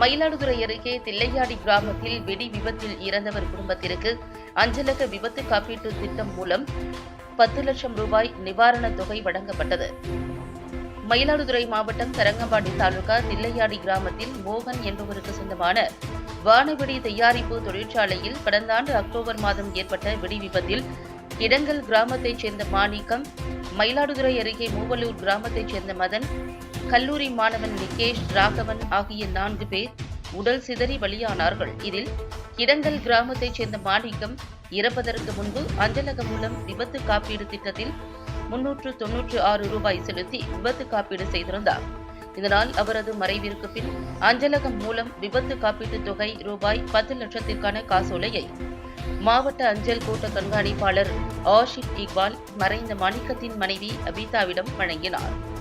மயிலாடுதுறை அருகே தில்லையாடி கிராமத்தில் வெடி விபத்தில் இறந்தவர் குடும்பத்திற்கு அஞ்சலக விபத்து காப்பீட்டு திட்டம் மூலம் பத்து லட்சம் ரூபாய் நிவாரணத் தொகை வழங்கப்பட்டது. மயிலாடுதுறை மாவட்டம் தரங்கம்பாடி தாலுகா தில்லையாடி கிராமத்தில் மோகன் என்பவருக்கு சொந்தமான வானவெடி தயாரிப்பு தொழிற்சாலையில் கடந்த ஆண்டு அக்டோபர் மாதம் ஏற்பட்ட வெடி விபத்தில் இடங்கல் கிராமத்தைச் சேர்ந்த மாணிக்கம் மயிலாடுதுறை அருகே மூவலூர் கிராமத்தைச் சேர்ந்த மதன் கல்லூரி மாணவன் நிகேஷ் ராகவன் ஆகிய நான்கு பேர் உடல் சிதறி வழியானார்கள் இதில் இடங்கல் கிராமத்தைச் சேர்ந்த மாணிக்கம் இறப்பதற்கு முன்பு அஞ்சலகம் மூலம் விபத்து காப்பீடு திட்டத்தில் முன்னூற்று தொன்னூற்று ஆறு ரூபாய் செலுத்தி விபத்து காப்பீடு செய்திருந்தார். இதனால் அவரது மறைவிற்கு பின் அஞ்சலகம் மூலம் விபத்து காப்பீட்டுத் தொகை ரூபாய் பத்து லட்சத்திற்கான காசோலையை மாவட்ட அஞ்சல் கோட்ட கண்காணிப்பாளர் ஆஷிப் இக்பால் மறைந்த மாணிக்கத்தின் மனைவி அபிதாவிடம் வழங்கினார்.